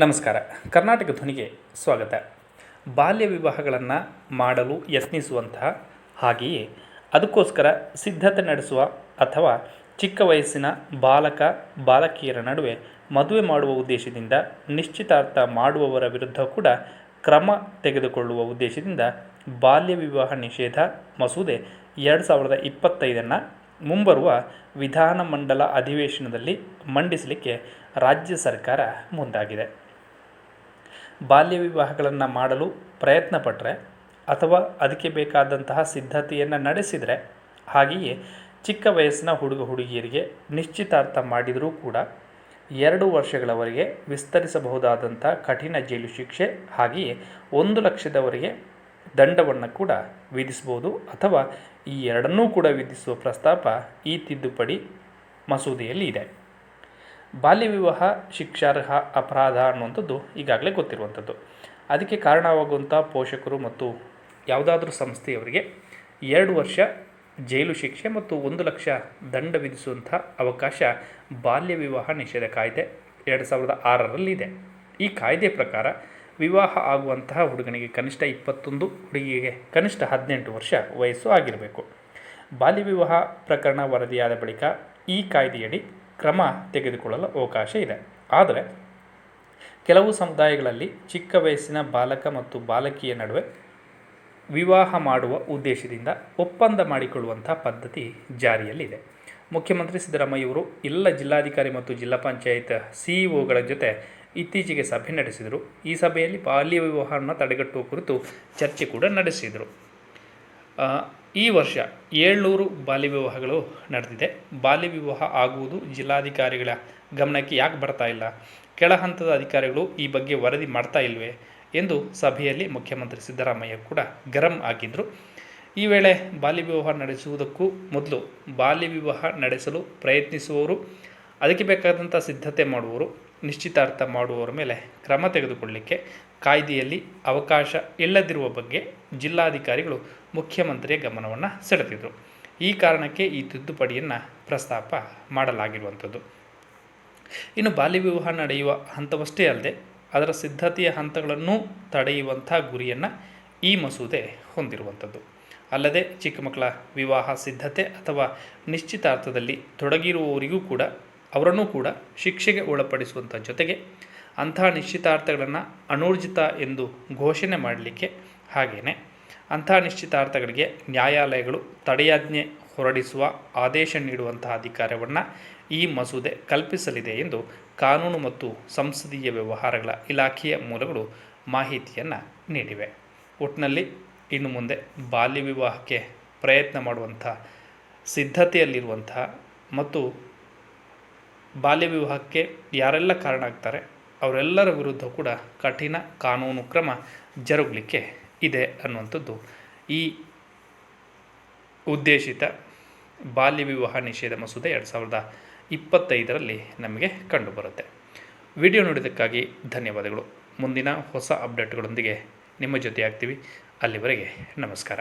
ನಮಸ್ಕಾರ. ಕರ್ನಾಟಕ ಧ್ವನಿಗೆ ಸ್ವಾಗತ. ಬಾಲ್ಯ ವಿವಾಹಗಳನ್ನು ಮಾಡಲು ಯತ್ನಿಸುವಂತಹ ಹಾಗೆಯೇ ಅದಕ್ಕೋಸ್ಕರ ಸಿದ್ಧತೆ ನಡೆಸುವ ಅಥವಾ ಚಿಕ್ಕ ವಯಸ್ಸಿನ ಬಾಲಕ, ಬಾಲಕಿಯರ ನಡುವೆ ಮದುವೆ ಮಾಡುವ ಉದ್ದೇಶದಿಂದ ನಿಶ್ಚಿತಾರ್ಥ ಮಾಡುವವರ ವಿರುದ್ಧ ಕೂಡ ಕ್ರಮ ತೆಗೆದುಕೊಳ್ಳುವ ಉದ್ದೇಶದಿಂದ ಬಾಲ್ಯ ವಿವಾಹ ನಿಷೇಧ ಮಸೂದೆ ಎರಡು ಸಾವಿರದ ಇಪ್ಪತ್ತೈದನ್ನು ಮುಂಬರುವ ವಿಧಾನಮಂಡಲ ಅಧಿವೇಶನದಲ್ಲಿ ಮಂಡಿಸಲಿಕ್ಕೆ ರಾಜ್ಯ ಸರ್ಕಾರ ಮುಂದಾಗಿದೆ. ಬಾಲ್ಯ ವಿವಾಹಗಳನ್ನು ಮಾಡಲು ಪ್ರಯತ್ನ ಪಟ್ಟರೆ ಅಥವಾ ಅದಕ್ಕೆ ಬೇಕಾದಂತಹ ಸಿದ್ಧತೆಯನ್ನು ನಡೆಸಿದರೆ ಹಾಗೆಯೇ ಚಿಕ್ಕ ವಯಸ್ಸಿನ ಹುಡುಗ ಹುಡುಗಿಯರಿಗೆ ನಿಶ್ಚಿತಾರ್ಥ ಮಾಡಿದರೂ ಕೂಡ ಎರಡು ವರ್ಷಗಳವರೆಗೆ ವಿಸ್ತರಿಸಬಹುದಾದಂಥ ಕಠಿಣ ಜೈಲು ಶಿಕ್ಷೆ ಹಾಗೆಯೇ ಒಂದು ಲಕ್ಷದವರೆಗೆ ದಂಡವನ್ನು ಕೂಡ ವಿಧಿಸ್ಬೋದು ಅಥವಾ ಈ ಎರಡನ್ನೂ ಕೂಡ ವಿಧಿಸುವ ಪ್ರಸ್ತಾಪ ಈ ತಿದ್ದುಪಡಿ ಮಸೂದೆಯಲ್ಲಿ ಇದೆ. ಬಾಲ್ಯ ವಿವಾಹ ಶಿಕ್ಷಾರ್ಹ ಅಪರಾಧ ಅನ್ನುವಂಥದ್ದು ಈಗಾಗಲೇ ಗೊತ್ತಿರುವಂಥದ್ದು. ಅದಕ್ಕೆ ಕಾರಣವಾಗುವಂಥ ಪೋಷಕರು ಮತ್ತು ಯಾವುದಾದ್ರೂ ಸಂಸ್ಥೆಯವರಿಗೆ ಎರಡು ವರ್ಷ ಜೈಲು ಶಿಕ್ಷೆ ಮತ್ತು ಒಂದು ಲಕ್ಷ ದಂಡ ವಿಧಿಸುವಂಥ ಅವಕಾಶ ಬಾಲ್ಯ ವಿವಾಹ ನಿಷೇಧ ಕಾಯ್ದೆ ಎರಡು ಸಾವಿರದ ಆರರಲ್ಲಿದೆ. ಈ ಕಾಯ್ದೆ ಪ್ರಕಾರ ವಿವಾಹ ಆಗುವಂತಹ ಹುಡುಗನಿಗೆ ಕನಿಷ್ಠ ಇಪ್ಪತ್ತೊಂದು, ಹುಡುಗಿಗೆ ಕನಿಷ್ಠ ಹದಿನೆಂಟು ವರ್ಷ ವಯಸ್ಸು ಆಗಿರಬೇಕು. ಬಾಲ್ಯ ವಿವಾಹ ಪ್ರಕರಣ ವರದಿಯಾದ ಬಳಿಕ ಈ ಕಾಯ್ದೆಯಡಿ ಕ್ರಮ ತೆಗೆದುಕೊಳ್ಳಲು ಅವಕಾಶ ಇದೆ. ಆದರೆ, ಕೆಲವು ಸಮುದಾಯಗಳಲ್ಲಿ ಚಿಕ್ಕ ವಯಸ್ಸಿನ ಬಾಲಕ ಮತ್ತು ಬಾಲಕಿಯ ನಡುವೆ ವಿವಾಹ ಮಾಡುವ ಉದ್ದೇಶದಿಂದ ಒಪ್ಪಂದ ಮಾಡಿಕೊಳ್ಳುವಂಥ ಪದ್ಧತಿ ಜಾರಿಯಲ್ಲಿದೆ. ಮುಖ್ಯಮಂತ್ರಿ ಸಿದ್ದರಾಮಯ್ಯವರು ಎಲ್ಲ ಜಿಲ್ಲಾಧಿಕಾರಿ ಮತ್ತು ಜಿಲ್ಲಾ ಪಂಚಾಯತ್ ಸಿಇಒಗಳ ಜೊತೆ ಇತ್ತೀಚೆಗೆ ಸಭೆ ನಡೆಸಿದರು. ಈ ಸಭೆಯಲ್ಲಿ ಬಾಲ್ಯ ವಿವಾಹವನ್ನು ತಡೆಗಟ್ಟುವ ಕುರಿತು ಚರ್ಚೆ ಕೂಡ ನಡೆಸಿದರು. ಈ ವರ್ಷ ಏಳ್ನೂರು ಬಾಲ್ಯ ವಿವಾಹಗಳು ನಡೆದಿದೆ. ಬಾಲ್ಯ ವಿವಾಹ ಆಗುವುದು ಜಿಲ್ಲಾಧಿಕಾರಿಗಳ ಗಮನಕ್ಕೆ ಯಾಕೆ ಬರ್ತಾ ಇಲ್ಲ? ಕೆಳ ಹಂತದ ಅಧಿಕಾರಿಗಳು ಈ ಬಗ್ಗೆ ವರದಿ ಮಾಡ್ತಾ ಇಲ್ವೇ? ಎಂದು ಸಭೆಯಲ್ಲಿ ಮುಖ್ಯಮಂತ್ರಿ ಸಿದ್ದರಾಮಯ್ಯ ಕೂಡ ಗರಂ ಆಗಿದ್ದರು ಈ ವೇಳೆ ಬಾಲ್ಯ ವಿವಾಹ ನಡೆಸುವುದಕ್ಕೂ ಮೊದಲು ಬಾಲ್ಯ ವಿವಾಹ ನಡೆಸಲು ಪ್ರಯತ್ನಿಸುವವರು, ಅದಕ್ಕೆ ಬೇಕಾದಂಥ ಸಿದ್ಧತೆ ಮಾಡುವವರು, ನಿಶ್ಚಿತಾರ್ಥ ಮಾಡುವವರ ಮೇಲೆ ಕ್ರಮ ತೆಗೆದುಕೊಳ್ಳಲಿಕ್ಕೆ ಕಾಯ್ದೆಯಲ್ಲಿ ಅವಕಾಶ ಇಲ್ಲದಿರುವ ಬಗ್ಗೆ ಜಿಲ್ಲಾಧಿಕಾರಿಗಳು ಮುಖ್ಯಮಂತ್ರಿಯ ಗಮನವನ್ನು ಸೆಳೆದಿದ್ದರು ಈ ಕಾರಣಕ್ಕೆ ಈ ತಿದ್ದುಪಡಿಯನ್ನು ಪ್ರಸ್ತಾಪ ಮಾಡಲಾಗಿರುವಂಥದ್ದು. ಇನ್ನು ಬಾಲ್ಯ ವಿವಾಹ ನಡೆಯುವ ಹಂತವಷ್ಟೇ ಅಲ್ಲದೆ, ಅದರ ಸಿದ್ಧತೆಯ ಹಂತಗಳನ್ನು ತಡೆಯುವಂಥ ಗುರಿಯನ್ನು ಈ ಮಸೂದೆ ಹೊಂದಿರುವಂಥದ್ದು. ಅಲ್ಲದೆ, ಚಿಕ್ಕ ಮಕ್ಕಳ ವಿವಾಹ ಸಿದ್ಧತೆ ಅಥವಾ ನಿಶ್ಚಿತಾರ್ಥದಲ್ಲಿ ತೊಡಗಿರುವವರಿಗೂ ಕೂಡ, ಅವರನ್ನು ಕೂಡ ಶಿಕ್ಷೆಗೆ ಒಳಪಡಿಸುವಂಥ ಜೊತೆಗೆ ಅಂತಹ ನಿಶ್ಚಿತಾರ್ಥಗಳನ್ನು ಅನೂರ್ಜಿತ ಎಂದು ಘೋಷಣೆ ಮಾಡಲಿಕ್ಕೆ ಹಾಗೆಯೇ ಅಂಥ ನಿಶ್ಚಿತಾರ್ಥಗಳಿಗೆ ನ್ಯಾಯಾಲಯಗಳು ತಡೆಯಾಜ್ಞೆ ಹೊರಡಿಸುವ ಆದೇಶ ನೀಡುವಂತಹ ಅಧಿಕಾರವನ್ನು ಈ ಮಸೂದೆ ಕಲ್ಪಿಸಲಿದೆ ಎಂದು ಕಾನೂನು ಮತ್ತು ಸಂಸದೀಯ ವ್ಯವಹಾರಗಳ ಇಲಾಖೆಯ ಮೂಲಗಳು ಮಾಹಿತಿಯನ್ನು ನೀಡಿವೆ. ಒಟ್ಟಿನಲ್ಲಿ ಇನ್ನು ಮುಂದೆ ಬಾಲ್ಯ ವಿವಾಹಕ್ಕೆ ಪ್ರಯತ್ನ ಮಾಡುವಂಥ ಸಿದ್ಧತೆಯಲ್ಲಿರುವಂತಹ ಮತ್ತು ಬಾಲ್ಯ ವಿವಾಹಕ್ಕೆ ಯಾರೆಲ್ಲ ಕಾರಣ ಆಗ್ತಾರೆ ಅವರೆಲ್ಲರ ವಿರುದ್ಧ ಕೂಡ ಕಠಿಣ ಕಾನೂನು ಕ್ರಮ ಜರುಗಲಿಕ್ಕೆ ಇದೆ ಅನ್ನುವಂಥದ್ದು. ಈ ಉದ್ದೇಶಿತ ಬಾಲ್ಯ ವಿವಾಹ ನಿಷೇಧ ಮಸೂದೆ ಎರಡು ಸಾವಿರದ ಇಪ್ಪತ್ತೈದರಲ್ಲಿ ನಮಗೆ ಕಂಡುಬರುತ್ತೆ. ವಿಡಿಯೋ ನೋಡಿದ್ದಕ್ಕಾಗಿ ಧನ್ಯವಾದಗಳು. ಮುಂದಿನ ಹೊಸ ಅಪ್ಡೇಟ್ಗಳೊಂದಿಗೆ ನಿಮ್ಮ ಜೊತೆ ಆಗ್ತೀವಿ ಅಲ್ಲಿವರೆಗೆ ನಮಸ್ಕಾರ.